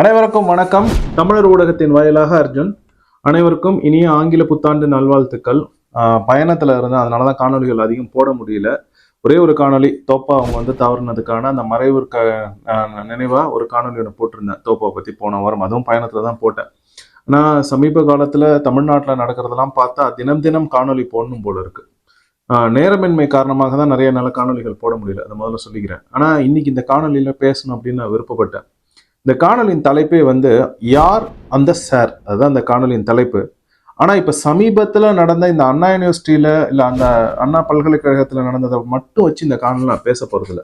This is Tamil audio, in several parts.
அனைவருக்கும் வணக்கம். தமிழர் ஊடகத்தின் வாயிலாக அர்ஜுன். அனைவருக்கும் இனிய ஆங்கில புத்தாண்டு நல்வாழ்த்துக்கள். பயணத்தில் இருந்து இருந்தேன் அதனால தான் காணொலிகள் அதிகம் போட முடியல. ஒரே ஒரு காணொளி தோப்பா அவங்க வந்து தவறுனதுக்கான அந்த மறைவிற்கு க ஒரு காணொலி ஒன்று போட்டிருந்தேன். தோப்பா பற்றி போன வாரம் அதுவும் பயணத்தில் தான் போட்டேன். ஆனால் சமீப காலத்தில் தமிழ்நாட்டில் நடக்கிறதெல்லாம் பார்த்தா தினம் தினம் காணொலி போடணும் போல இருக்கு. நேரமின்மை காரணமாக தான் நிறைய நல்ல காணொலிகள் போட முடியல. அதை முதல்ல சொல்லிக்கிறேன். ஆனால் இன்னைக்கு இந்த காணொலியில் பேசணும் அப்படின்னு நான் விருப்பப்பட்டேன். இந்த காணொலியின் தலைப்பே வந்து யார் அந்த சார்? அதுதான் அந்த காணொலியின் தலைப்பு. ஆனால் இப்போ சமீபத்தில் நடந்த இந்த அண்ணா யூனிவர்சிட்டியில் இல்லை அந்த அண்ணா பல்கலைக்கழகத்தில் நடந்ததை மட்டும் வச்சு இந்த காணொலி நான் பேச போகிறதில்ல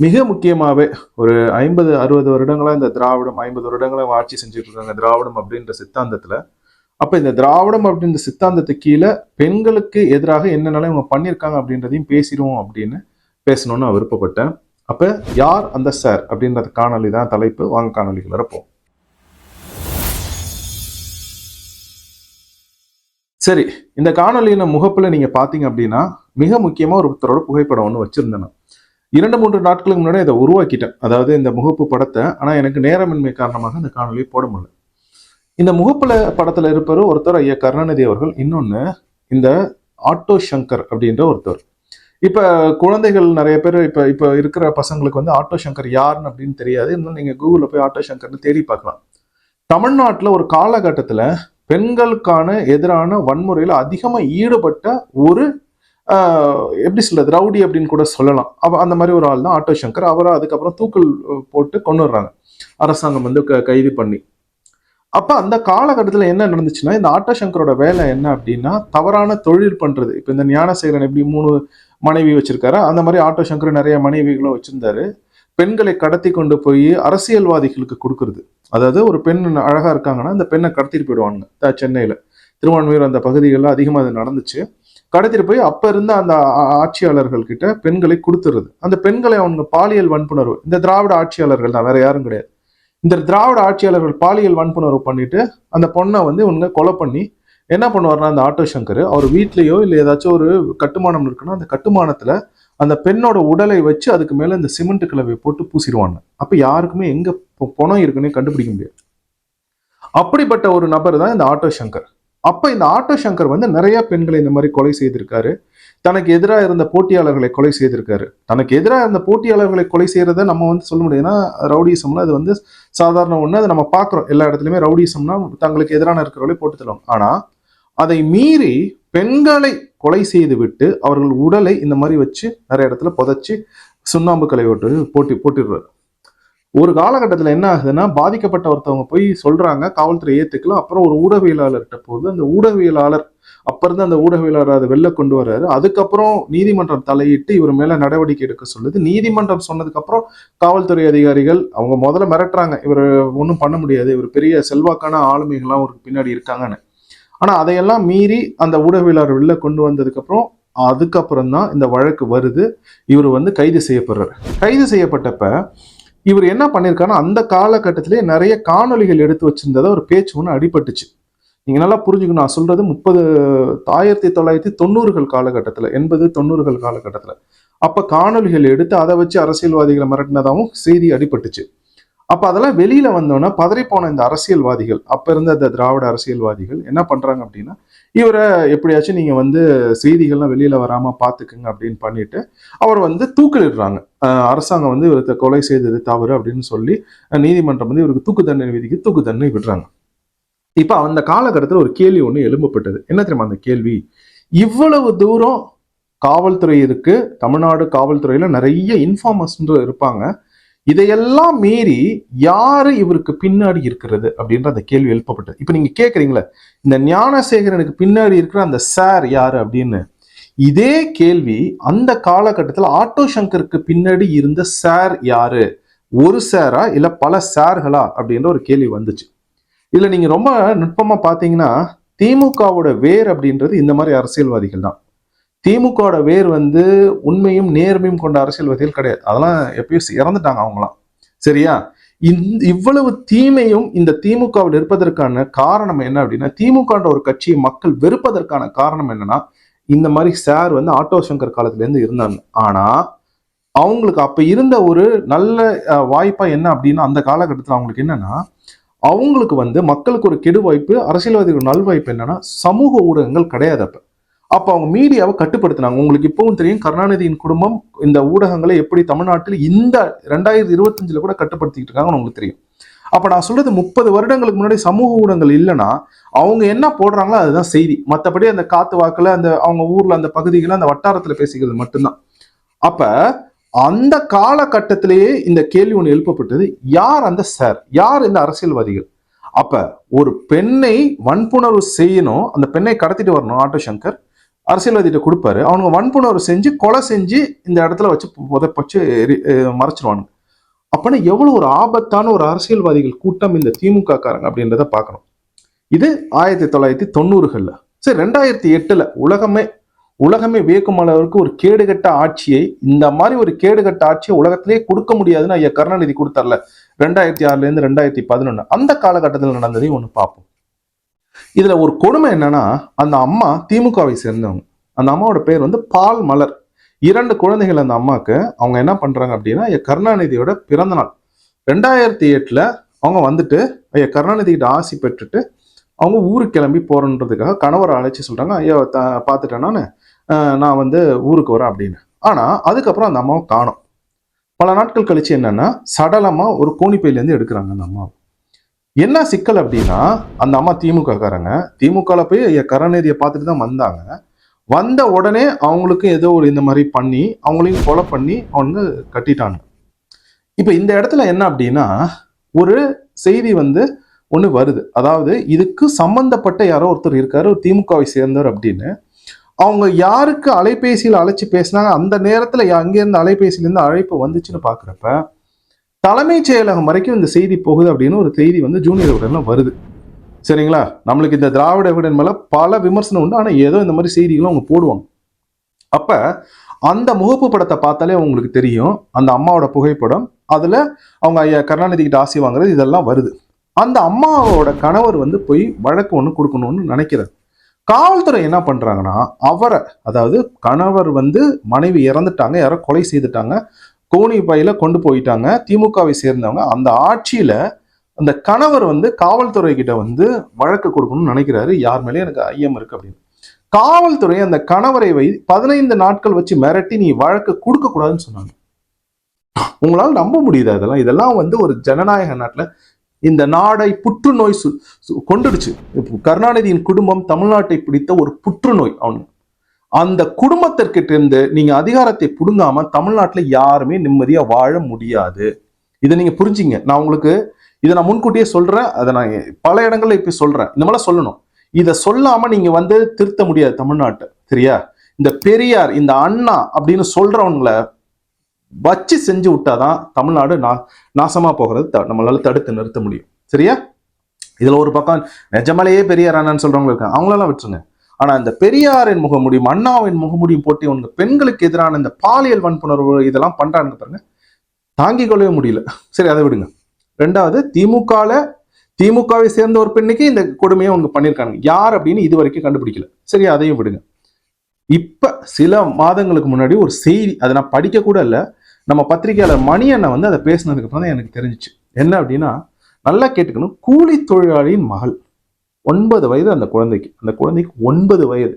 மிக முக்கியமாகவே ஒரு ஐம்பது அறுபது வருடங்களாக இந்த திராவிடம் ஐம்பது வருடங்களாக ஆட்சி செஞ்சுட்டு இருக்காங்க திராவிடம் அப்படின்ற சித்தாந்தத்தில். அப்போ இந்த திராவிடம் அப்படின்ற சித்தாந்தத்துக்கு கீழே பெண்களுக்கு எதிராக என்னென்னலாம் இவங்க பண்ணியிருக்காங்க அப்படின்றதையும் பேசிடுவோம் அப்படின்னு பேசணும்னு நான் விருப்பப்பட்டேன். அப்போ யார் அந்த சார் அப்படின்றது காணொலி தான் தலைப்பு. வாங்க காணொலிகள் இருப்போம். சரி இந்த காணொலியின் முகப்பில் நீங்கள் பார்த்தீங்க அப்படின்னா மிக முக்கியமாக ஒருத்தரோட புகைப்படம் ஒன்று வச்சுருந்தேன். இரண்டு மூன்று நாட்களுக்கு முன்னாடி இதை உருவாக்கிட்டேன். அதாவது இந்த முகப்பு படத்தை ஆனால் எனக்கு நேரமின்மை காரணமாக இந்த காணொலியை போட முடியல. இந்த முகப்பில் படத்தில் இருப்பவர் ஒருத்தர் ஐயா கருணாநிதி அவர்கள். இன்னொன்று இந்த ஆட்டோ சங்கர் அப்படின்ற ஒருத்தர். இப்ப குழந்தைகள் நிறைய பேர் இப்ப இப்ப இருக்கிற பசங்களுக்கு வந்து ஆட்டோ சங்கர் யாருன்னு அப்படின்னு தெரியாது. இன்னும் நீங்க கூகுள்ல போய் ஆட்டோ சங்கர்னு தேடி பார்க்கலாம். தமிழ்நாட்டுல ஒரு காலகட்டத்துல பெண்களுக்கான எதிரான வன்முறையில அதிகமா ஈடுபட்ட ஒரு ஆஹ், எப்படி சொல்றது ரவுடி அப்படின்னு கூட சொல்லலாம். அவ அந்த மாதிரி ஒரு ஆள் தான் ஆட்டோ சங்கர். அவரை அதுக்கப்புறம் தூக்கல் போட்டு கொண்டு வர்றாங்க அரசாங்கம் வந்து க- கைது பண்ணி. அப்ப அந்த காலகட்டத்துல என்ன நடந்துச்சுன்னா இந்த ஆட்டோ சங்கரோட வேலை என்ன அப்படின்னா தவறான தொழில் பண்றது. இப்ப இந்த ஞானசேகரன் எப்படி மூணு மனைவி வச்சிருக்காரு. அந்த மாதிரி ஆட்டோ சங்கர் நிறைய மனைவிகளும் வச்சிருந்தாரு. பெண்களை கடத்தி கொண்டு போய் அரசியல்வாதிகளுக்கு கொடுக்கறது. அதாவது ஒரு பெண் அழகா இருக்காங்கன்னா அந்த பெண்ணை கடத்திட்டு போயிடுவாங்க சென்னையில. திருவான்மையூர் அந்த பகுதிகளில் அதிகமாக அது நடந்துச்சு. கடத்திட்டு போய் அப்ப இருந்த அந்த ஆட்சியாளர்கள் கிட்ட பெண்களை கொடுத்துறது. அந்த பெண்களை அவங்க பாலியல் வன்புணர்வு இந்த திராவிட ஆட்சியாளர்கள் தான் வேற யாரும் கிடையாது. இந்த திராவிட ஆட்சியாளர்கள் பாலியல் வன்புணர்வு பண்ணிட்டு அந்த பொண்ணை வந்து இவங்க கொலை பண்ணி என்ன பண்ணுவார்னா அந்த ஆட்டோ சங்கர் அவர் வீட்லேயோ இல்லை ஏதாச்சும் ஒரு கட்டுமானம் இருக்குன்னா அந்த கட்டுமானத்தில் அந்த பெண்ணோட உடலை வச்சு அதுக்கு மேலே இந்த சிமெண்ட் கலவை போட்டு பூசிடுவாங்க. அப்போ யாருக்குமே எங்கே பணம் இருக்குன்னே கண்டுபிடிக்க முடியாது. அப்படிப்பட்ட ஒரு நபர் தான் இந்த ஆட்டோ சங்கர் அப்போ இந்த ஆட்டோ சங்கர் வந்து நிறைய பெண்களை இந்த மாதிரி கொலை செய்திருக்காரு. தனக்கு எதிராக இருந்த போட்டியாளர்களை கொலை செய்திருக்காரு. தனக்கு எதிராக இருந்த போட்டியாளர்களை கொலை செய்கிறத நம்ம வந்து சொல்ல முடியும்னா ரவுடிசம்ல அது வந்து சாதாரண ஒன்று அதை நம்ம பார்க்குறோம். எல்லா இடத்துலையுமே ரவுடிசம்னா தங்களுக்கு எதிரான இருக்கிறவர்களை போட்டு தருவாங்க ஆனால் அதை மீறி பெண்களை கொலை செய்து விட்டு அவர்கள் உடலை இந்த மாதிரி வச்சு நிறைய இடத்துல புதைச்சி சுண்ணாம்பு கலை போட்டி போட்டிடுறாரு. ஒரு காலகட்டத்தில் என்ன ஆகுதுன்னா பாதிக்கப்பட்ட ஒருத்தவங்க போய் சொல்றாங்க காவல்துறை ஏற்றுக்கலாம் அப்புறம் ஒரு ஊடகவியலாளர்கிட்ட போகுது. அந்த ஊடகவியலாளர் அப்ப இருந்து அந்த ஊடகவியலாளர் அதை வெளில கொண்டு வர்றாரு அதுக்கப்புறம் நீதிமன்றம் தலையிட்டு இவர் மேல நடவடிக்கை எடுக்க சொல்லுது. நீதிமன்றம் சொன்னதுக்கு அப்புறம் காவல்துறை அதிகாரிகள் அவங்க முதல்ல மிரட்டுறாங்க. இவர் ஒன்றும் பண்ண முடியாது. இவர் பெரிய செல்வாக்கான ஆளுமைகள்லாம் அவருக்கு பின்னாடி இருக்காங்கன்னு. ஆனால் அதையெல்லாம் மீறி அந்த ஊடகவியலாளர் வெளில கொண்டு வந்ததுக்கப்புறம் அதுக்கப்புறம் தான் இந்த வழக்கு வருது. இவர் வந்து கைது செய்யப்படுறார். கைது செய்யப்பட்டப்ப இவர் என்ன பண்ணியிருக்காருன்னா அந்த காலகட்டத்திலே நிறைய காணொளிகள் எடுத்து வச்சிருந்ததை ஒரு பேச்சு ஒன்று அடிபட்டுச்சு. நீங்கள் நல்லா புரிஞ்சுக்கணும். நான் சொல்கிறது முப்பது ஆயிரத்தி தொள்ளாயிரத்தி தொண்ணூறுகள் காலகட்டத்தில் எண்பது தொண்ணூறுகள் காலகட்டத்தில். அப்போ காணொளிகள் எடுத்து அதை வச்சு அரசியல்வாதிகளை மிரட்டினதாகவும் செய்தி அடிபட்டுச்சு. அப்ப அதெல்லாம் வெளியில வந்தோன்னா பதறிப்போன இந்த அரசியல்வாதிகள் அப்ப இருந்த இந்த திராவிட அரசியல்வாதிகள் என்ன பண்றாங்க அப்படின்னா இவரை எப்படியாச்சும் நீங்க வந்து செய்திகள்லாம் வெளியில வராம பார்த்துக்குங்க அப்படின்னு பண்ணிட்டு அவர் வந்து தூக்கிலிடுறாங்க. அரசாங்கம் வந்து இவரை கொலை செய்தது தவறு அப்படின்னு சொல்லி நீதிமன்றம் வந்து இவருக்கு தூக்கு தண்டனை விதிக்கு தூக்கு தண்டனை விடுறாங்க. இப்ப அந்த காலகட்டத்தில் ஒரு கேள்வி ஒண்ணு எழும்பப்பட்டது. என்ன தெரியுமா அந்த கேள்வி? இவ்வளவு தூரம் காவல்துறை இருக்கு தமிழ்நாடு காவல்துறையில நிறைய இன்ஃபார்மர்ஸ் இருப்பாங்க. இதையெல்லாம் மீறி யாரு இவருக்கு பின்னாடி இருக்கிறது அப்படின்ற அந்த கேள்வி எழுப்பப்பட்டது. இப்ப நீங்க கேட்குறீங்களே இந்த ஞானசேகரனுக்கு பின்னாடி இருக்கிற அந்த சார் யாரு அப்படின்னு? இதே கேள்வி அந்த காலகட்டத்தில் ஆட்டோ சங்கருக்கு பின்னாடி இருந்த சார் யாரு? ஒரு சாரா இல்ல பல சார்களா அப்படின்ற ஒரு கேள்வி வந்துச்சு. இதுல நீங்க ரொம்ப நுட்பமா பாத்தீங்கன்னா திமுகவோட வேர் அப்படின்றது இந்த மாதிரி அரசியல்வாதிகள் தான். திமுகவோட வேர் வந்து உண்மையும் நேர்மையும் கொண்ட அரசியல்வாதிகள் கிடையாது. அதெல்லாம் எப்பயும் இறந்துட்டாங்க அவங்களாம் சரியா? இவ்வளவு தீமையும் இந்த திமுகவில் இருப்பதற்கான காரணம் என்ன அப்படின்னா திமுகன்ற ஒரு கட்சியை மக்கள் வெறுப்பதற்கான காரணம் என்னன்னா இந்த மாதிரி சார் வந்து ஆட்டோ சங்கர் காலத்துலேருந்து இருந்தாங்க. ஆனா அவங்களுக்கு அப்ப இருந்த ஒரு நல்ல வாய்ப்பாக வாய்ப்பா என்ன அப்படின்னா அந்த காலகட்டத்தில் அவங்களுக்கு என்னன்னா அவங்களுக்கு வந்து மக்களுக்கு ஒரு கெடு வாய்ப்பு அரசியல்வாதிகள் நல்வாய்ப்பு என்னன்னா சமூக ஊடகங்கள் கிடையாது அப்போ. அப்போ அவங்க மீடியாவை கட்டுப்படுத்தினாங்க. உங்களுக்கு இப்பவும் தெரியும் கருணாநிதியின் குடும்பம் இந்த ஊடகங்களை எப்படி தமிழ்நாட்டில் இந்த ரெண்டாயிரத்தி இருபத்தஞ்சில் கூட கட்டுப்படுத்திக்கிட்டு இருக்காங்கன்னு உங்களுக்கு தெரியும். அப்போ நான் சொல்றது முப்பது வருடங்களுக்கு முன்னாடி சமூக ஊடகங்கள் இல்லைன்னா அவங்க என்ன போடுறாங்களோ அதுதான் செய்தி. மற்றபடி அந்த காத்து வாக்கில் அந்த அவங்க ஊரில் அந்த பகுதிகளை அந்த வட்டாரத்தில் பேசிக்கிறது மட்டும்தான். அப்போ அந்த காலகட்டத்திலேயே இந்த கேள்வி ஒன்று எழுப்பப்பட்டது யார் அந்த சார்? யார் இந்த அரசியல்வாதிகள்? அப்ப ஒரு பெண்ணை வன்புணர்வு செய்யணும் அந்த பெண்ணை கடத்திட்டு வரணும் ஆட்டோ சங்கர். அரசியல்வாதிகிட்ட கொடுப்பாரு. அவங்க வன்புணர்வு செஞ்சு கொலை செஞ்சு இந்த இடத்துல வச்சு புதைப்பச்சு எரி- அஹ் மறைச்சிருவானுங்க. அப்பனா ஒரு ஆபத்தான ஒரு அரசியல்வாதிகள் கூட்டம் இந்த திமுக காரங்க அப்படின்றத பார்க்கணும். இது ஆயிரத்தி தொள்ளாயிரத்தி தொண்ணூறுகளில். சரி ரெண்டாயிரத்தி எட்டில் உலகமே உலகமே வியக்கும் அளவுக்கு ஒரு கேடுகட்ட ஆட்சியை இந்த மாதிரி ஒரு கேடுகட்ட ஆட்சியை உலகத்திலே கொடுக்க முடியாதுன்னு ஐயா கருணாநிதி கொடுத்தார்ல. ரெண்டாயிரத்தி ஆறுலேருந்து ரெண்டாயிரத்தி பதினொன்று அந்த காலகட்டத்தில் நடந்ததையும் ஒன்று பார்ப்போம். இதுல ஒரு கொடுமை என்னன்னா அந்த அம்மா திமுகவை சேர்ந்தவங்க. அந்த அம்மாவோட பேர் வந்து பால் மலர். இரண்டு குழந்தைகள் அந்த அம்மாவுக்கு அவங்க என்ன பண்றாங்க அப்படின்னா கருணாநிதியோட பிறந்த நாள். ரெண்டாயிரத்தி எட்டுல அவங்க வந்துட்டு ஐயா கருணாநிதி கிட்ட ஆசி பெற்றுட்டு அவங்க ஊருக்கு கிளம்பி போறன்றதுக்காக கணவரை அழைச்சி சொல்றாங்க ஐயா த பார்த்துட்டேன் நான். நான் வந்து ஊருக்கு வரேன் அப்படின்னு. ஆனா அதுக்கப்புறம் அந்த அம்மாவை காணும். பல நாட்கள் கழிச்சு என்னன்னா சடலமா ஒரு கோணிப்பையிலேருந்து எடுக்கிறாங்க அந்த அம்மாவை. என்ன சிக்கல் அப்படின்னா அந்த அம்மா திமுக காரங்க போய் ஐயா கருணாநிதியை பார்த்துட்டு தான் வந்தாங்க. வந்த உடனே அவங்களுக்கு ஏதோ ஒரு இந்த மாதிரி பண்ணி அவங்களையும் கொலை பண்ணி அவங்க கட்டிட்டாங்க. இப்போ இந்த இடத்துல என்ன அப்படின்னா ஒரு செய்தி வந்து ஒன்று வருது. அதாவது இதுக்கு சம்பந்தப்பட்ட யாரோ ஒருத்தர் இருக்காரு ஒரு திமுகவை சேர்ந்தவர் அப்படின்னு. அவங்க யாருக்கு அலைபேசியில் அழைச்சி பேசினாங்க அந்த நேரத்தில் அங்கேருந்து அலைபேசியிலேருந்து அழைப்பு வந்துச்சுன்னு பார்க்குறப்ப தலைமைச் செயலகம் வரைக்கும் இந்த செய்தி போகுது அப்படின்னு ஒரு செய்தி வந்து ஜூனியர் உடனே வருது. சரிங்களா? நம்மளுக்கு இந்த திராவிட விடன் மேலே பல விமர்சனம் உண்டு. ஆனால் ஏதோ இந்த மாதிரி செய்திகளும் அவங்க போடுவாங்க. அப்போ அந்த முகப்பு படத்தை பார்த்தாலே அவங்களுக்கு தெரியும். அந்த அம்மாவோட புகைப்படம் அதில் அவங்க ஐயா கருணாநிதி கிட்ட ஆசை வாங்குறது இதெல்லாம் வருது. அந்த அம்மாவோட கணவர் வந்து போய் வழக்கு ஒன்று கொடுக்கணும்னு நினைக்கிறார். காவல்துறை என்ன பண்ணுறாங்கன்னா அவரை அதாவது கணவர் வந்து மனைவி இறந்துட்டாங்க யாரோ கொலை செய்துட்டாங்க. கோணி பையில கொண்டு போயிட்டாங்க. திமுகவை சேர்ந்தவங்க. அந்த ஆட்சியில அந்த கணவர் வந்து காவல்துறை கிட்ட வந்து வழக்கு கொடுக்கணும்னு நினைக்கிறாரு. யார் மேலே எனக்கு ஐயம் இருக்கு அப்படின்னு. காவல்துறை அந்த கணவரை வை பதினைந்து நாட்கள் வச்சு மிரட்டி நீ வழக்கு கொடுக்க கூடாதுன்னு சொன்னாங்க. உங்களால் நம்ப முடியுது இதெல்லாம்? இதெல்லாம் வந்து ஒரு ஜனநாயக நாட்டுல இந்த நாடை புற்றுநோய் சு- சு- கொண்டுடுச்சு. கருணாநிதியின் குடும்பம் தமிழ்நாட்டை பிடித்த ஒரு புற்றுநோய் அவனு அந்த குடும்பத்திற்கிட்ட இருந்து நீங்க அதிகாரத்தை புடுங்காம தமிழ்நாட்டுல யாருமே நிம்மதியா வாழ முடியாது. இதை நீங்க புரிஞ்சிங்க. நான் உங்களுக்கு இதை நான் முன்கூட்டியே சொல்றேன். அதை நான் பல இடங்கள்ல இப்ப சொல்றேன். இந்த மாதிரிலாம் சொல்லணும். இதை சொல்லாம நீங்க வந்து திருத்த முடியாது தமிழ்நாட்டை. சரியா? இந்த பெரியார் இந்த அண்ணா அப்படின்னு சொல்றவங்களை வச்சு செஞ்சு விட்டாதான் தமிழ்நாடு நா நாசமா போகிறது. த- நம்மளால தடுத்து நிறுத்த முடியும். சரியா? இதுல ஒரு பக்கம் நிஜமாலேயே பெரியார் அண்ணான்னு சொல்றவங்க இருக்காங்க. அவங்களெல்லாம் விட்டுருங்க. ஆனா இந்த பெரியாரின் முகமுடியும் அண்ணாவின் முகமுடியும் போட்டி உங்க பெண்களுக்கு எதிரான இந்த பாலியல் வன்புணர்வு இதெல்லாம் பண்றாங்க பாருங்க. தாங்கிக் கொள்ளவே முடியல. சரி அதை விடுங்க. ரெண்டாவது திமுகல திமுகவை சேர்ந்த ஒரு பெண்ணுக்கு இந்த கொடுமையை அவங்க பண்ணியிருக்காங்க யார் அப்படின்னு இது வரைக்கும் கண்டுபிடிக்கல. சரி அதையும் விடுங்க. இப்ப சில மாதங்களுக்கு முன்னாடி ஒரு செய்தி அதை நான் படிக்க கூட இல்லை நம்ம பத்திரிகையாளர் மணி அண்ணன் வந்து அதை பேசினதுக்கு அப்புறம் தான் எனக்கு தெரிஞ்சிச்சு. என்ன அப்படின்னா நல்லா கேட்டுக்கணும் கூலி தொழிலாளியின் மகள். ஒன்பது வயது அந்த குழந்தைக்கு. அந்த குழந்தைக்கு ஒன்பது வயது.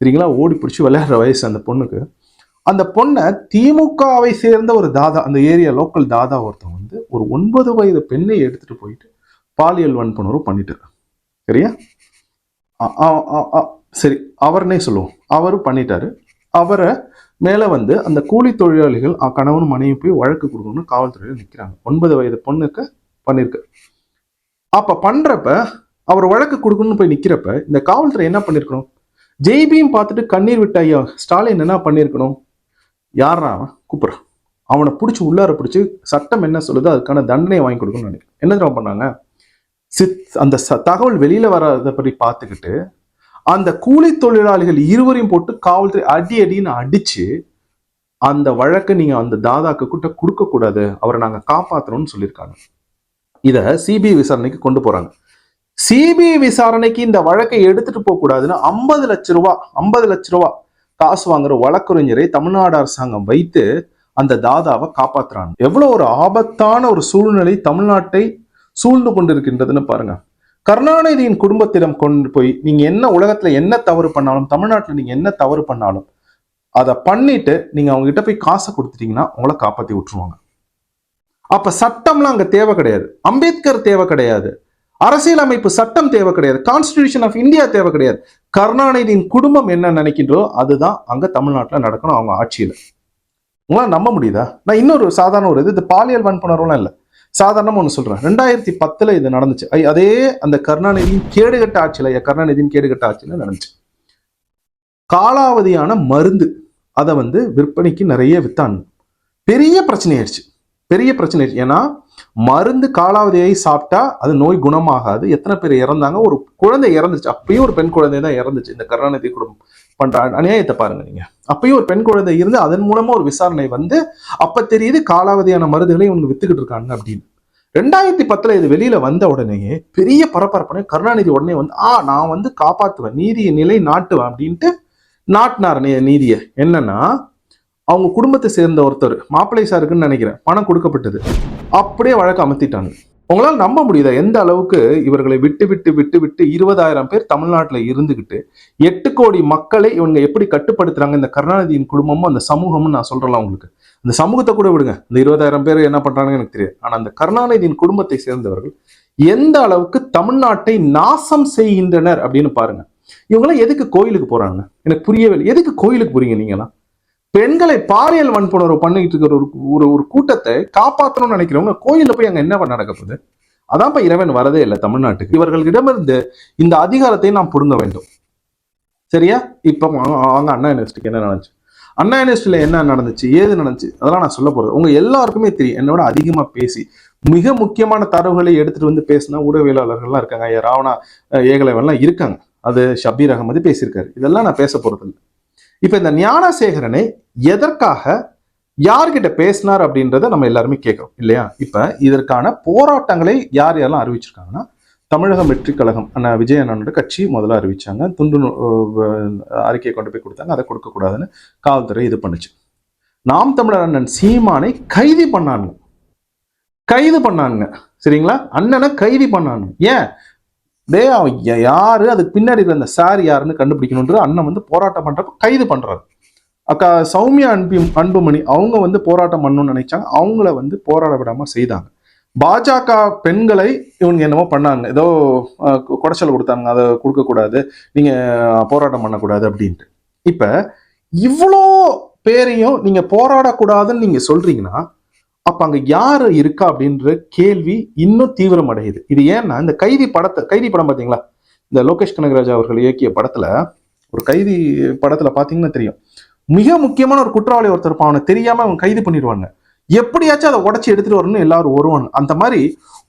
சரிங்களா? ஓடி பிடிச்சி விளையாடுற வயசு அந்த பொண்ணுக்கு. அந்த பொண்ணை திமுகவை சேர்ந்த ஒரு தாதா அந்த ஏரியா லோக்கல் தாதா ஒருத்தன் வந்து ஒரு ஒன்பது வயது பெண்ணை எடுத்துட்டு போயிட்டு பாலியல் வன்புணர்வு பண்ணிட்டார் சரியா? சரி அவர்னே சொல்லுவோம். அவரும் பண்ணிட்டாரு. அவரை மேலே வந்து அந்த கூலி தொழிலாளிகள் அ, கணவன் மனைவி போய் வழக்கு கொடுக்கணும்னு காவல்துறையில் நிற்கிறாங்க ஒன்பது வயது பொண்ணுக்கு பண்ணியிருக்கு அப்போ பண்ணுறப்ப அவர் வழக்கு கொடுக்கணும்னு போய் நிக்கிறப்ப இந்த காவல்துறை என்ன பண்ணிருக்கணும்? ஜெய்பியும் பார்த்துட்டு கண்ணீர் விட்ட ஐயா ஸ்டாலின் என்ன பண்ணியிருக்கணும் யாரா அவன்? கூப்பிட்றான் அவனை பிடிச்சி உள்ளார பிடிச்சி சட்டம் என்ன சொல்லுதோ அதுக்கான தண்டனையை வாங்கி கொடுக்கணும்னு நினைக்கிறேன். என்ன தெரியுமா பண்ணாங்க? சித் அந்த ச- தகவல் வெளியில வராத படி பார்த்துக்கிட்டு அந்த கூலி தொழிலாளிகள் இருவரையும் போட்டு காவல்துறை அடி அடின்னு அடிச்சு அந்த வழக்கை நீங்க அந்த தாதாக்கு கிட்ட கொடுக்க கூடாது அவரை நாங்க காப்பாத்தணும்னு சொல்லியிருக்காங்க. இதை சிபிஐ விசாரணைக்கு கொண்டு போறாங்க. சிபிஐ விசாரணைக்கு இந்த வழக்கை எடுத்துட்டு போக கூடாதுன்னு ஐம்பது லட்ச ரூபா ஐம்பது லட்ச ரூபா காசு வாங்குற வழக்கறிஞரை தமிழ்நாடு அரசாங்கம் வைத்து அந்த தாதாவை காப்பாத்துறாங்க. எவ்வளவு ஒரு ஆபத்தான ஒரு சூழ்நிலை தமிழ்நாட்டை சூழ்ந்து கொண்டிருக்கின்றதுன்னு பாருங்க. கருணாநிதியின் குடும்பத்திடம் கொண்டு போய் நீங்க என்ன உலகத்துல என்ன தவறு பண்ணாலும் தமிழ்நாட்டில் நீங்க என்ன தவறு பண்ணாலும் அதை பண்ணிட்டு நீங்க அவங்க கிட்ட போய் காசை கொடுத்துட்டீங்கன்னா உங்களை காப்பாத்தி விட்டுருவாங்க. அப்ப சட்டம்லாம் அங்க தேவை கிடையாது. அம்பேத்கர் தேவை கிடையாது. அரசியலமைப்பு சட்டம் தேவை கிடையாது. கான்ஸ்டிடியூஷன் ஆஃப் இந்தியா தேவை கிடையாது. கருணாநிதியின் குடும்பம் என்ன நினைக்கின்றோ அதுதான் அங்க தமிழ்நாட்டில் நடக்கணும் அவங்க ஆட்சியில். உங்களால் நம்ப முடியுதா? நான் இன்னொரு சாதாரண ஒரு இது இது பாலியல் வன்புணர்வுலாம் இல்லை. சாதாரணமாக ஒன்று சொல்கிறேன் ரெண்டாயிரத்தி பத்தில் இது நடந்துச்சு. ஐ- அதே அந்த கருணாநிதியின் கேடுகட்ட ஆட்சியில் ஐயா கருணாநிதியின் கேடுகட்ட ஆட்சியில நடந்துச்சு. காலாவதியான மருந்து அதை வந்து விற்பனைக்கு நிறைய வித்தாங்க. பெரிய பிரச்சனை ஆயிடுச்சு பெரிய பிரச்சனை ஆயிடுச்சு ஏன்னா மருந்து காலாவதியாகி சாப்பிட்டா அது நோய் குணமாகாது. எத்தனை பேர் இறந்தாங்க? ஒரு குழந்தை இறந்துச்சு. அப்பயும் ஒரு பெண் குழந்தை தான் இறந்துச்சு. இந்த கருணாநிதி குடும்பம். பண்ற அநியாயத்தை பாருங்க நீங்க. அப்பயும் ஒரு பெண் குழந்தை இருந்து அதன் மூலமா ஒரு விசாரணை வந்து அப்ப தெரியுது காலாவதியான மருந்துகளை இவங்க வித்துக்கிட்டு இருக்காங்க அப்படின்னு. ரெண்டாயிரத்தி பத்துல இது வெளியில வந்த உடனேயே பெரிய பரபரப்புனே கருணாநிதி உடனே வந்து ஆ நான் வந்து காப்பாத்துவேன். நீதியை நிலை நாட்டுவேன் அப்படின்ட்டு நாட்டினார் நீதியை. என்னன்னா அவங்க குடும்பத்தை சேர்ந்த ஒருத்தர் மாப்பிள்ளை சாருக்குன்னு நினைக்கிறேன். பணம் கொடுக்கப்பட்டது. அப்படியே வழக்கு அமர்த்திட்டாங்க. உங்களால் நம்ப முடியுதா? எந்த அளவுக்கு இவர்களை விட்டு விட்டு விட்டு விட்டு இருபதாயிரம் பேர் தமிழ்நாட்டில் இருந்துக்கிட்டு எட்டு கோடி மக்களை இவங்க எப்படி கட்டுப்படுத்துறாங்க? இந்த கருணாநிதியின் குடும்பமும் அந்த சமூகமும் நான் சொல்றேன் உங்களுக்கு. அந்த சமூகத்தை கூட விடுங்க. இந்த இருபதாயிரம் பேர் என்ன பண்றாங்கன்னு எனக்கு தெரியாது. ஆனா அந்த கருணாநிதியின் குடும்பத்தை சேர்ந்தவர்கள் எந்த அளவுக்கு தமிழ்நாட்டை நாசம் செய்கின்றனர் அப்படின்னு பாருங்க. இவங்களாம் எதுக்கு கோயிலுக்கு போறாங்க? எனக்கு புரியவே இல்லை. எதுக்கு கோயிலுக்கு போறீங்க நீங்களாம் பெண்களை பாலியல் வன்புணர்வு பண்ணிட்டு இருக்கிற ஒரு ஒரு ஒரு கூட்டத்தை காப்பாற்றணும்னு நினைக்கிறவங்க கோயில்ல போய் அங்க என்ன நடக்கப்படுது அதான் அதான்ப்பா இறைவன் வரதே இல்லை தமிழ்நாட்டுக்கு. இவர்களிடமிருந்து இந்த அதிகாரத்தை நாம் புடுங்க வேண்டும். சரியா? இப்ப அவங்க அண்ணா யூனிவர்சிட்டிக்கு என்ன நடந்துச்சு? அண்ணா யூனிவர்சிட்டியில என்ன நடந்துச்சு? ஏது நடந்துச்சு? அதெல்லாம் நான் சொல்ல போறது. உங்க எல்லாருக்குமே தெரியும். என்னோட அதிகமா பேசி மிக முக்கியமான தரவுகளை எடுத்துட்டு வந்து பேசினா ஊடகவியலாளர்கள்லாம் இருக்காங்க. ஐயா ராவணா ஏகலைவன்லாம் இருக்காங்க. அது ஷபீர் அகமது பேசியிருக்காரு. இதெல்லாம் நான் பேச போறது இல்லை இப்ப இந்த ஞானசேகரனை எதற்காக யார்கிட்ட பேசினார் அப்படின்றத நம்ம எல்லாருமே கேட்குறோம் இல்லையா? இப்போ இதற்கான போராட்டங்களை யார் யாரெல்லாம் அறிவிச்சிருக்காங்கன்னா தமிழகம் வெற்றி கழகம் அண்ணா விஜய் அண்ணனோட கட்சி முதல்ல அறிவிச்சாங்க. துண்டு அறிக்கையை கொண்டு போய் கொடுத்தாங்க. அதை கொடுக்கக்கூடாதுன்னு காவல்துறை இது பண்ணுச்சு. நாம் தமிழர் அண்ணன் சீமானை கைது பண்ணாங்க கைது பண்ணாங்க சரிங்களா? அண்ணனை கைது பண்ணாங்க ஏன்? டே அவன் யாரு? அதுக்கு பின்னாடி இருந்த அந்த சார் யாருன்னு கண்டுபிடிக்கணுன்ற அண்ணன் வந்து போராட்டம் பண்றப்ப கைது பண்றாரு. அக்கா சௌமியா அன்பு அன்புமணி அவங்க வந்து போராட்டம் பண்ணணும்னு நினைச்சாங்க. அவங்கள வந்து போராட விடாம செய்தாங்க. பாஜக பெண்களை இவங்க என்னமோ பண்ணாங்க. ஏதோ குடைச்சல் கொடுத்தாங்க. அதை கொடுக்கக்கூடாது. நீங்க போராட்டம் பண்ணக்கூடாது அப்படின்ட்டு. இப்ப இவ்வளோ பேரையும் நீங்க போராடக்கூடாதுன்னு நீங்க சொல்றீங்கன்னா அப்ப அங்க யாரு இருக்கா அப்படின்ற கேள்வி இன்னும் தீவிரம் அடையுது. இது ஏன்னா இந்த கைதி படத்தை கைதி படம் பாத்தீங்களா? இந்த லோகேஷ் கனகராஜ் அவர்கள் இயக்கிய படத்துல ஒரு கைதி படத்துல பாத்தீங்கன்னா தெரியும். மிக முக்கியமான ஒரு குற்றவாளி ஒருத்தர் இருப்பான். அவனை தெரியாம அவன் கைது பண்ணிடுவாங்க எப்படியாச்சும் அதை உடச்சி எடுத்துட்டு வரணும்னு எல்லாரும் வருவாங்க அந்த மாதிரி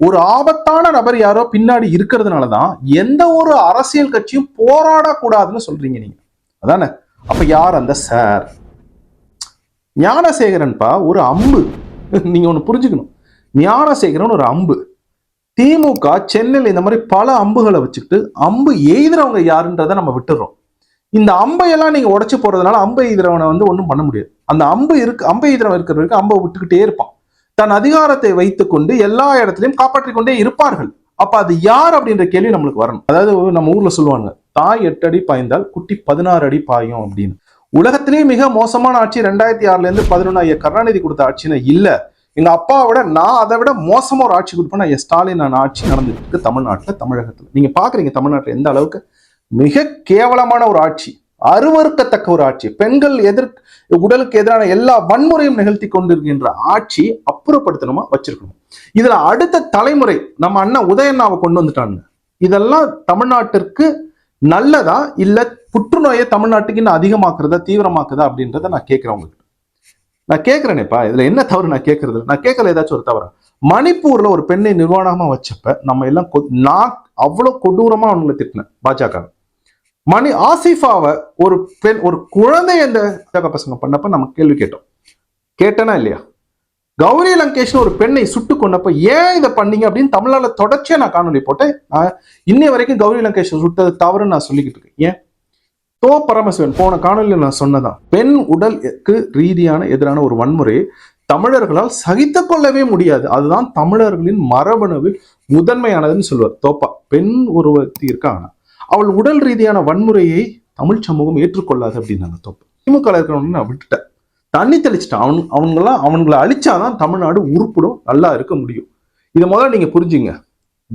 ஒரு ஆபத்தான நபர் யாரோ பின்னாடி இருக்கிறதுனால தான் எந்த ஒரு அரசியல் கட்சியும் போராடக்கூடாதுன்னு சொல்றீங்க நீங்க. அதானே? அப்ப யார் அந்த சார்? ஞானசேகரன்பா ஒரு அம்பு. நீங்க ஒன்று புரிஞ்சுக்கணும். ஞானசேகரன் ஒரு அம்பு. திமுக சென்னையில் இந்த மாதிரி பல அம்புகளை வச்சுக்கிட்டு அம்பு எய்துறவங்க யாருன்றதை நம்ம விட்டுறோம். இந்த அம்பையெல்லாம் நீங்க உடச்சி போறதுனால அம்பை எய்துறவனை வந்து ஒன்றும் பண்ண முடியாது. அந்த அம்பு இருக்கு அம்பை எய்துறவன் இருக்கிற வரைக்கும் அம்பை விட்டுக்கிட்டே இருப்பான். தன் அதிகாரத்தை வைத்துக்கொண்டு எல்லா இடத்துலையும் காப்பாற்றிக் கொண்டே இருப்பார்கள். அப்ப அது யார் அப்படின்ற கேள்வி நம்மளுக்கு வரணும். அதாவது நம்ம ஊர்ல சொல்லுவாங்க தாய் எட்டு அடி பாய்ந்தால் குட்டி பதினாறு அடி பாயும் அப்படின்னு. உலகத்திலேயே மிக மோசமான ஆட்சி ரெண்டாயிரத்தி ஆறுல இருந்து பதினொன்னு ஐயா கருணாநிதி கொடுத்த ஆட்சின்னு இல்ல. எங்க அப்பாவை விட நான் அதை விட மோசமா ஒரு ஆட்சி கொடுப்பேன் ஐயா ஸ்டாலின் நான் ஆட்சி நடந்துட்டு இருக்கு தமிழ்நாட்டுல தமிழகத்துல. நீங்க பாக்குறீங்க தமிழ்நாட்டுல எந்த அளவுக்கு மிக கேவலமான ஒரு ஆட்சி அருவறுக்கத்தக்க ஒரு ஆட்சி. பெண்கள் எதிர் உடலுக்கு எதிரான எல்லா வன்முறையும் நிகழ்த்தி கொண்டிருக்கின்ற ஆட்சி அப்புறப்படுத்தணுமா? வச்சிருக்கணும். இதுல அடுத்த தலைமுறை நம்ம அண்ணன் உதயண்ணாவை கொண்டு வந்துட்டாங்க இதெல்லாம் தமிழ்நாட்டிற்கு நல்லதா? இல்ல புற்றுநோயை தமிழ்நாட்டுக்கு இன்னும் அதிகமாக்குறதா தீவிரமாக்குதா அப்படின்றத நான் கேட்கிறேன் உங்களுக்கு. நான் கேட்கிறேனேப்பா இதுல என்ன தவறு நான் கேட்கறது? நான் கேட்கல ஏதாச்சும் ஒரு தவறா? மணிப்பூர்ல ஒரு பெண்ணை நிர்வாணமா வச்சப்ப நம்ம எல்லாம் நான் அவ்வளவு கொடூரமா அவங்களை திட்டினேன் பாஜக மணி ஆசிஃபாவை ஒரு பெண் ஒரு குழந்தை அந்த பாஜக பசங்க பண்ணப்ப நம்ம கேள்வி கேட்டோம். கேட்டனா இல்லையா? கௌரி லங்கேஷ்னு ஒரு பெண்ணை சுட்டு கொண்டப்ப ஏன் இதை பண்ணீங்க அப்படின்னு தமிழ்நாடு தொடர்ச்சியா நான் காணொலி போட்டேன். நான் இன்னை வரைக்கும் கௌரி லங்கேஷ் சுட்டது தவறுன்னு நான் சொல்லிக்கிட்டு இருக்கேன். ஏன்? தோ பரமசிவன் போன காணொலியில் நான் சொன்னதான். பெண் உடலுக்கு ரீதியான எதிரான ஒரு வன்முறையை தமிழர்களால் சகித்து கொள்ளவே முடியாது. அதுதான் தமிழர்களின் மரபணுவில் முதன்மையானதுன்னு சொல்லுவார் தோப்பா பெண் ஒருவத்தி இருக்காங்க அவள் உடல் ரீதியான வன்முறையை தமிழ் சமூகம் ஏற்றுக்கொள்ளாது அப்படின்னாங்க தோப்பா. திமுக இருக்கிறவங்க நான் விட்டுட்டேன் தண்ணி தெளிச்சிட்டான். அவன் அவங்களாம் அவங்கள அழிச்சாதான் தமிழ்நாடு உருப்பிடும் நல்லா இருக்க முடியும். இதை முதல்ல நீங்க புரிஞ்சுங்க.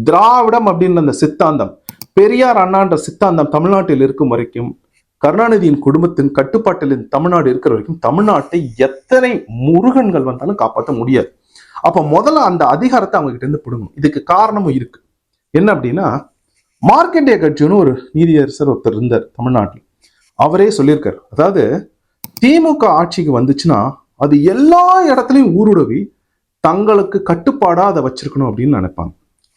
திராவிடம் அப்படின்ற அந்த சித்தாந்தம் பெரியார் அண்ணான்ற சித்தாந்தம் தமிழ்நாட்டில் இருக்கும் வரைக்கும் கருணாநிதியின் குடும்பத்தின் கட்டுப்பாட்டில் இந்த தமிழ்நாடு இருக்கிற வரைக்கும் தமிழ்நாட்டை எத்தனை முருகன்கள் வந்தாலும் காப்பாற்ற முடியாது. அப்ப முதல்ல அந்த அதிகாரத்தை அவங்க கிட்ட இருந்து பிடுங்கணும். இதுக்கு காரணமும் இருக்கு. என்ன அப்படின்னா மார்க்கண்டிய கட்சின்னு ஒரு நீதியரசர் ஒருத்தர் இருந்தார் தமிழ்நாட்டில். அவரே சொல்லியிருக்காரு. அதாவது திமுக ஆட்சிக்கு வந்துச்சுன்னா அது எல்லா இடத்துலையும் ஊடுருவி தங்களுக்கு கட்டுப்பாடாக அதை வச்சிருக்கணும் அப்படின்னு நினைப்பாங்க.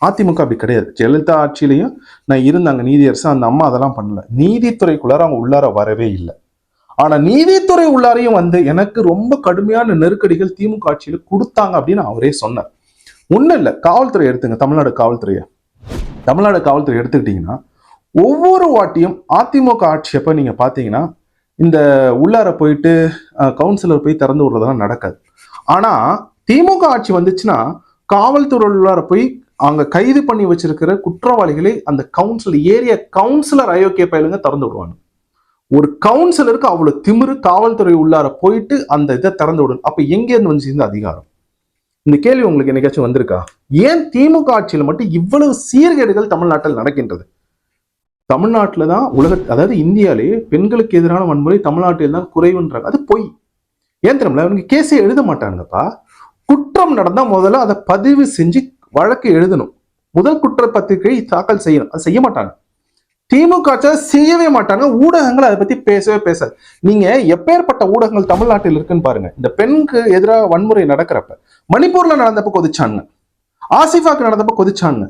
அதிமுக அப்படி கிடையாது. ஜெயலலிதா ஆட்சியிலையும் நான் இருந்தாங்க நீதியரசு அந்த அம்மா அதெல்லாம் பண்ணல. நீதித்துறைக்குள்ளார அவங்க உள்ளார வரவே இல்லை. ஆனா நீதித்துறை உள்ளாரையும் வந்து எனக்கு ரொம்ப கடுமையான நெருக்கடிகள் திமுக ஆட்சியில கொடுத்தாங்க அப்படின்னு அவரே சொன்னார். ஒன்றும் இல்லை. காவல்துறை எடுத்துங்க. தமிழ்நாடு காவல்துறையை. தமிழ்நாடு காவல்துறை எடுத்துக்கிட்டிங்கன்னா ஒவ்வொரு வாட்டியும் அதிமுக ஆட்சி அப்போ நீங்கள் பார்த்தீங்கன்னா இந்த உள்ளார போயிட்டு கவுன்சிலர் போய் திறந்து விடுறதெல்லாம் நடக்காது. ஆனால் திமுக ஆட்சி வந்துச்சுன்னா காவல்துறை உள்ளார போய் அங்கே கைது பண்ணி வச்சிருக்கிற குற்றவாளிகளை அந்த கவுன்சில் ஏரியா கவுன்சிலர் அயோக்கிய பயிலுங்க திறந்து விடுவாங்க. ஒரு கவுன்சிலருக்கு அவ்வளோ திமிரு காவல்துறை உள்ளார போயிட்டு அந்த இதை திறந்து விடணும். அப்போ எங்கேருந்து வந்துச்சு இந்த அதிகாரம். இந்த கேள்வி உங்களுக்கு என்னைக்காச்சும் வந்திருக்கா? ஏன் திமுக ஆட்சியில் மட்டும் இவ்வளவு சீர்கேடுகள் தமிழ்நாட்டில் நடக்கின்றது? தமிழ்நாட்டில் தான் உலக அதாவது இந்தியாவிலே பெண்களுக்கு எதிரான வன்முறை தமிழ்நாட்டில் தான் குறைவுன்றாங்க. அது பொய். ஏன் தெரியுமில அவங்க கேஸே எழுத மாட்டாங்கப்பா குற்றம் நடந்தால் முதல்ல அதை பதிவு செஞ்சு வழக்கு எழுதணும். முதல் குற்றப்பத்திரிகை தாக்கல் செய்யணும். அது செய்ய மாட்டாங்க திமுக செய்யவே மாட்டாங்க. ஊடகங்கள் அதை பத்தி பேசவே பேசாது. நீங்க எப்பேற்பட்ட ஊடகங்கள் தமிழ்நாட்டில் இருக்குன்னு பாருங்க. இந்த பெண்ணுக்கு எதிராக வன்முறை நடக்கிறப்ப மணிப்பூர்ல நடந்தப்ப கொதிச்சாங்க. ஆசிஃபாக்கு நடந்தப்ப கொதிச்சாங்க.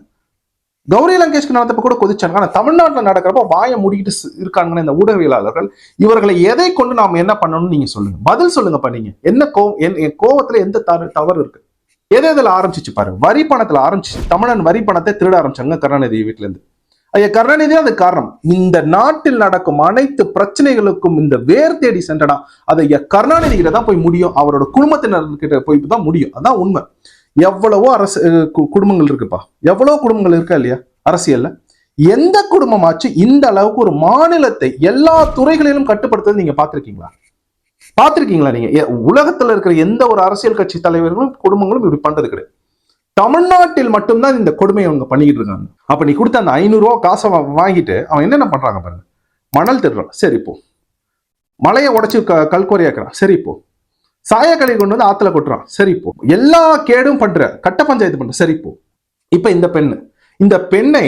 கௌரி லங்கேஷ்க்கு நடந்தப்ப கூட கொதிச்சாங்க. ஆனா தமிழ்நாட்டில் நடக்கிறப்ப வாயை மூடிக்கிட்டு ஸ்- இருக்காங்கன்னு இந்த ஊடகவியலாளர்கள். இவர்களை எதை கொண்டு நாம என்ன பண்ணணும்னு நீங்க சொல்லுங்க. பதில் சொல்லுங்கப்பா நீங்க. என்ன கோ என் என் கோவத்துல எந்த தவறு தவறு இருக்கு? எதை இதில் ஆரம்பிச்சிச்சு பாருங்க. வரி பணத்தில் ஆரம்பிச்சு தமிழன் வரி பணத்தை திருட ஆரம்பிச்சாங்க கருணாநிதி வீட்டிலேருந்து ஐயா கருணாநிதி அது காரணம். இந்த நாட்டில் நடக்கும் அனைத்து பிரச்சனைகளுக்கும் இந்த வேர் தேடி சென்றனா அது ஐயா கருணாநிதி கிட்ட தான் போய் முடியும். அவரோட குடும்பத்தினர்கிட்ட போய் தான் முடியும். அதான் உண்மை. எவ்வளவோ அரசு கு- குடும்பங்கள் இருக்குப்பா. எவ்வளவோ குடும்பங்கள் இருக்கா இல்லையா? அரசியல்ல. எந்த குடும்பமாச்சு இந்த அளவுக்கு ஒரு மாநிலத்தை எல்லா துறைகளிலும் கட்டுப்படுத்துறது நீங்க பார்த்திருக்கீங்களா? பார்த்திருக்கீங்களா நீங்க? உலகத்துல இருக்கிற எந்த ஒரு அரசியல் கட்சி தலைவர்களும் குடும்பங்களும் இப்படி பண்றது கிடையாது. தமிழ்நாட்டில் மட்டும்தான் இந்த கொடுமையை அவங்க பண்ணிக்கிட்டு இருக்காங்க. அப்ப நீ கொடுத்த அந்த ஐநூறு ரூபா காசை வாங்கிட்டு அவன் என்னென்ன பண்றாங்க பாருங்க. மணல் திருடுறான். சரி இப்போ மலையை உடைச்சு க கல்கோரியாக்குறான் சரி இப்போ சாயக்கலை கொண்டு வந்து ஆத்துல கொட்டுறான். சரி இப்போ எல்லா கேடும் பண்ற கட்ட பஞ்சாயத்து பண்ற சரி இப்போ இப்ப இந்த பெண்ணு. இந்த பெண்ணை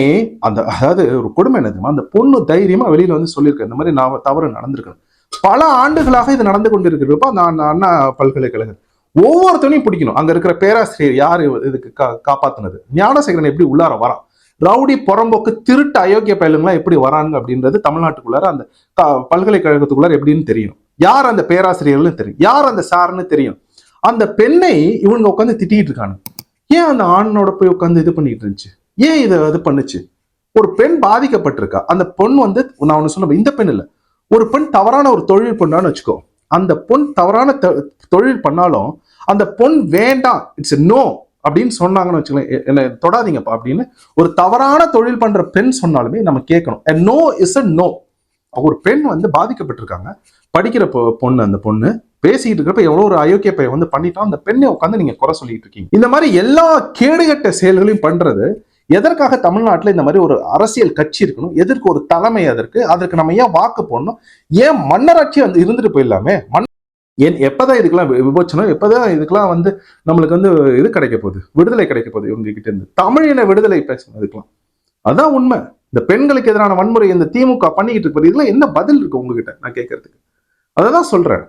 அந்த அதாவது ஒரு கொடுமை என்னது அந்த பொண்ணு தைரியமா வெளியில வந்து சொல்லியிருக்கேன் இந்த மாதிரி நான் தவறு நடந்திருக்கேன் பல ஆண்டுகளாக இது நடந்து கொண்டிருக்கிறப்ப நான் அண்ணா பல்கலைக்கழகம் ஒவ்வொருத்தனையும் பிடிக்கணும். அங்க இருக்கிற பேராசிரியர் யார் இதுக்கு கா- காப்பாத்துனது? ஞானசேகரன் எப்படி உள்ளார வரான்? ரவுடி புறம்போக்கு திருட்டு அயோக்கிய பயலுங்களாம் எப்படி வராங்க அப்படின்றது தமிழ்நாட்டுக்குள்ளார அந்த பல்கலைக்கழகத்துக்குள்ளார எப்படின்னு தெரியும். யார் அந்த பேராசிரியர்கள்னு தெரியும். யார் அந்த சார்னு தெரியும். அந்த பெண்ணை இவனுங்க உட்காந்து திட்டிகிட்டு இருக்காங்க ஏன் அந்த ஆணோட போய் உட்காந்து இது பண்ணிட்டு இருந்துச்சு? ஏன் இதை இது பண்ணுச்சு? ஒரு பெண் பாதிக்கப்பட்டிருக்கா. அந்த பெண் வந்து நான் ஒன்று சொல்ல இந்த பெண் இல்லை. ஒரு பெண் தவறான ஒரு தொழில் பண்ணான்னு வச்சுக்கோ. அந்த பொண் தவறான தொழில் பண்ணாலும் அந்த பொண் வேண்டாம் இட்ஸ் நோ அப்படின்னு சொன்னாங்கன்னு வச்சுக்கோங்களேன் என்ன தொடாதீங்கப்பா அப்படின்னு ஒரு தவறான தொழில் பண்ற பெண் சொன்னாலுமே நம்ம கேட்கணும். நோ இஸ் அ நோ ஒரு பெண் வந்து பாதிக்கப்பட்டிருக்காங்க. படிக்கிற பொண்ணு அந்த பொண்ணு பேசிக்கிட்டு இருக்கிறப்ப எவ்வளவு ஒரு அயோக்கிய பையன் வந்து பண்ணிட்டோம் அந்த பெண்ணை உட்காந்து நீங்க குறை சொல்லிட்டு இருக்கீங்க. இந்த மாதிரி எல்லா கேடுகட்ட செயல்களையும் பண்றது எதற்காக தமிழ்நாட்டில் இந்த மாதிரி ஒரு அரசியல் கட்சி இருக்கணும்? எதற்கு ஒரு தலைமை அதற்கு? அதற்கு நம்ம ஏன் வாக்கு போடணும்? ஏன் மன்னராட்சி வந்து இருந்துட்டு போயிடலாமே? மன் ஏன் எப்பதான் இதுக்கெல்லாம் விபோச்சனம் எப்போதான் எப்பதான் இதுக்கெல்லாம் வந்து நம்மளுக்கு வந்து இது கிடைக்க போகுது? விடுதலை கிடைக்க போகுது இவங்க கிட்ட இருந்து. தமிழின விடுதலை பேசணும் அதுக்கெல்லாம். அதான் உண்மை. இந்த பெண்களுக்கு எதிரான வன்முறை இந்த திமுக பண்ணிக்கிட்டு இருப்பது இதெல்லாம் என்ன பதில் இருக்கு உங்ககிட்ட? நான் கேட்கறதுக்கு அதை தான் சொல்றேன்.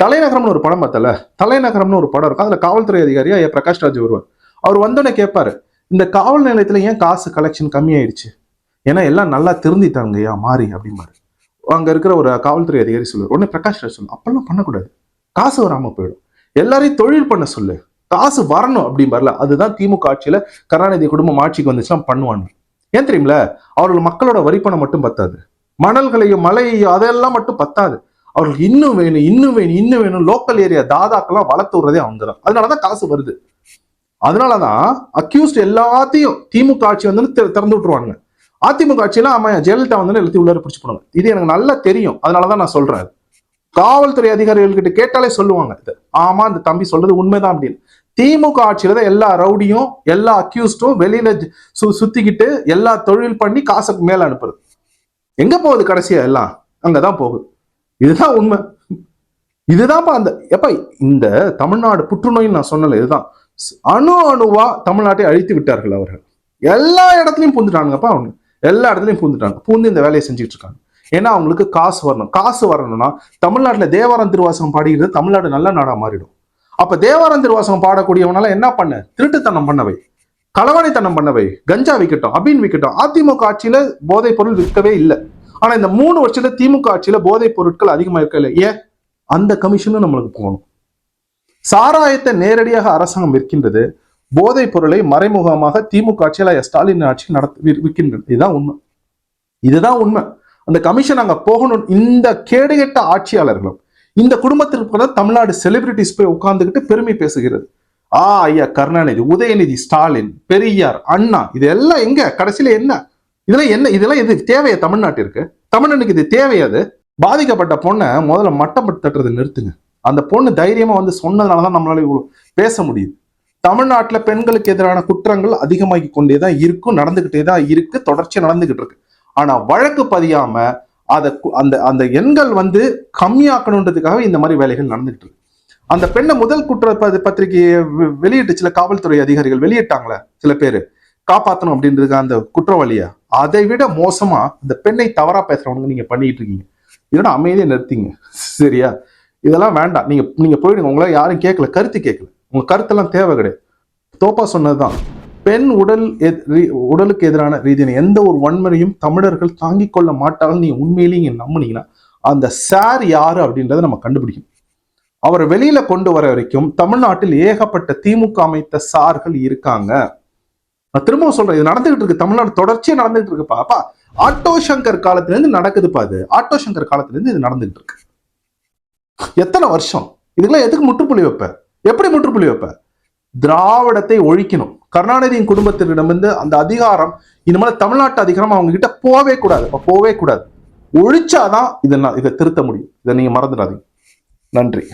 தலைநகரம்னு ஒரு படம் பார்த்தல? தலைநகரம்னு ஒரு படம் இருக்கும் அதுல காவல்துறை அதிகாரியா ஏ பிரகாஷ் ராஜ் வருவார் அவர் வந்தோடனே கேட்பாரு இந்த காவல் நிலையத்துல ஏன் காசு கலெக்ஷன் கம்மியாயிடுச்சு? ஏன்னா எல்லாம் நல்லா திருந்திட்டாங்கய்யா மாறி அப்படிம்பாரு. அங்க இருக்கிற ஒரு காவல்துறை அதிகாரி சொல்லுவார். உடனே பிரகாஷ் ராஜ் சொல்லு அப்பெல்லாம் பண்ணக்கூடாது. காசு வராம போயிடும். எல்லாரையும் தொழில் பண்ண சொல்லு. காசு வரணும் அப்படிம்பார்ல. அதுதான் திமுக ஆட்சியில கருணாநிதி குடும்பம் ஆட்சிக்கு வந்துச்சுன்னா பண்ணுவாங்க. ஏன் தெரியுமில அவர்கள் மக்களோட வரிப்பணம் மட்டும் பத்தாது. மணல்களையும் மலையையும் அதெல்லாம் மட்டும் பத்தாது. அவர்களுக்கு இன்னும் வேணும் இன்னும் வேணும் இன்னும் வேணும். லோக்கல் ஏரியா தாதாக்கெல்லாம் வளர்த்து விடுறதே அவங்க தான் அதனாலதான் காசு வருது. அதனாலதான் அக்யூஸ்ட் எல்லாத்தையும் திமுக ஆட்சி வந்து திற- திறந்து விட்டுருவாங்க அதிமுக ஆட்சியெல்லாம் ஆமா ஜெயலலிதா வந்து எல்லாத்தையும் உள்ளார பிடிச்சி போனாங்க இது எனக்கு நல்லா தெரியும். அதனாலதான் நான் சொல்றேன். காவல்துறை அதிகாரிகள் கிட்ட கேட்டாலே சொல்லுவாங்க இது. ஆமா இந்த தம்பி சொல்றது உண்மைதான் அப்படின்னு. திமுக ஆட்சியில தான் எல்லா ரவுடியும் எல்லா அக்யூஸ்டும் வெளியில சு- சுத்திக்கிட்டு எல்லா தொழில் பண்ணி காசுக்கு மேல அனுப்புறது. எங்க போகுது கடைசியா எல்லாம்? அங்கதான் போகுது. இதுதான் உண்மை. இதுதான்ப்பா அந்த எப்ப இந்த தமிழ்நாடு புற்றுநோய் நான் சொன்னல இதுதான். அணு அணுவா தமிழ்நாட்டை அழித்து விட்டார்கள் அவர்கள். எல்லா இடத்துலையும் பூந்துட்டானுங்கப்பா அவங்க. எல்லா இடத்துலையும் பூந்துட்டாங்க. பூந்து இந்த வேலையை செஞ்சுட்டு இருக்காங்க. ஏன்னா அவங்களுக்கு காசு வரணும். காசு வரணும்னா தமிழ்நாட்டில் தேவாரம் திருவாசகம் பாடிக்கிறது தமிழ்நாடு நல்ல நாடாக மாறிடும். அப்போ தேவாரம் திருவாசகம் பாடக்கூடியவனால என்ன பண்ண? திருட்டுத்தனம் பண்ணவை. களவாணித்தனம் பண்ணவை. கஞ்சா விற்கட்டும் அபின் விற்கட்டும் அதிமுக ஆட்சியில போதைப் பொருள் விற்கவே இல்லை. ஆனா இந்த மூணு வருஷத்துல திமுக ஆட்சியில போதைப் பொருட்கள் அதிகமா இருக்கல ஏன்? அந்த கமிஷனும் நம்மளுக்கு போகணும். சாராயத்தை நேரடியாக அரசாங்கம் விற்கின்றது. போதைப் பொருளை மறைமுகமாக திமுக ஆட்சியில் ஸ்டாலின் ஆட்சி நடத்தி விற்கின்றன விற்கின்றது. இதுதான் உண்மை. இதுதான் உண்மை. அந்த கமிஷன் அங்க போகணும். இந்த கேடுகெட்ட ஆட்சியாளர்களும் இந்த குடும்பத்திற்கு கூட தமிழ்நாடு செலிபிரிட்டிஸ் போய் உட்கார்ந்துக்கிட்டு பெருமை பேசுகிறது. ஆ ஐயா கருணாநிதி உதயநிதி ஸ்டாலின் பெரியார் அண்ணா இது எல்லாம் எங்க? கடைசியில என்ன? இதெல்லாம் என்ன? இதெல்லாம் இது தேவையா தமிழ்நாட்டிற்கு? தமிழனுக்கு இது தேவையாது பாதிக்கப்பட்ட பொண்ணை முதல்ல மட்டம் தட்டுறதை நிறுத்துங்க. அந்த பொண்ணு தைரியமா வந்து சொன்னதுனாலதான் நம்மளால இவ்வளவு பேச முடியுது. தமிழ்நாட்டில் பெண்களுக்கு எதிரான குற்றங்கள் அதிகமாகி கொண்டே தான் இருக்கும் நடந்துகிட்டே தான் இருக்கு தொடர்ச்சியாக நடந்துகிட்டு இருக்கு. ஆனா வழக்கு பதியாம அதை அந்த அந்த எண்கள் வந்து கம்மியாக்கணுன்றதுக்காக இந்த மாதிரி வேலைகள் நடந்துகிட்டு இருக்கு. அந்த பெண்ணை முதல் குற்ற பத்திரிகையை வெ- வெளியிட்டு சில காவல்துறை அதிகாரிகள் வெளியிட்டாங்களே சில பேர். காப்பாற்றணும் அப்படின்றதுக்கு அந்த குற்றவாளிய. அதை விட மோசமா இந்த பெண்ணை தவறா பேசுறவங்க நீங்க பண்ணிட்டு இருக்கீங்க. இதோட அமைதியை நிறுத்திங்க. சரியா? இதெல்லாம் வேண்டாம். நீங்க நீங்க போயிடுங்க. உங்களை யாரும் கேட்கல. கருத்து கேட்கல. உங்க கருத்தெல்லாம் தேவை கிடையாது. தோப்பா சொன்னதுதான். பெண் உடல் எத்- உடலுக்கு எதிரான ரீதியான எந்த ஒரு வன்முறையும் தமிழர்கள் தாங்கிக் கொள்ள மாட்டார்கள் நீங்க உண்மையிலேயே நீங்க நம்புனீங்கன்னா அந்த சார் யாரு அப்படின்றத நம்ம கண்டுபிடிக்கணும். அவரை வெளியில கொண்டு வர வரைக்கும் தமிழ்நாட்டில் ஏகப்பட்ட திமுக அமைத்த சார்கள் இருக்காங்க. நான் திரும்பவும் சொல்றேன். இது நடந்துகிட்டு இருக்கு. தமிழ்நாடு தொடர்ச்சியா நடந்துகிட்டு இருக்குப்பா அப்பா ஆட்டோ சங்கர் காலத்துல இருந்து நடக்குதுப்பா அது ஆட்டோ சங்கர் காலத்துல இருந்து இது நடந்துகிட்டு இருக்கு. எத்தனை வருஷம்? இதுக்கெல்லாம் எதுக்கு முற்றுப்புள்ளி வைப்ப? எப்படி முற்றுப்புள்ளி வைப்ப? திராவிடத்தை ஒழிக்கணும். கருணாநிதியின் குடும்பத்தினிடமிருந்து அந்த அதிகாரம் இனிமேல் தமிழ்நாட்டு அதிகாரம் அவங்க கிட்ட போவே கூடாது. அப்ப போவே கூடாது. ஒழிச்சாதான் இதை இதை திருத்த முடியும். இதை நீங்க மறந்துடாதீங்க. நன்றி.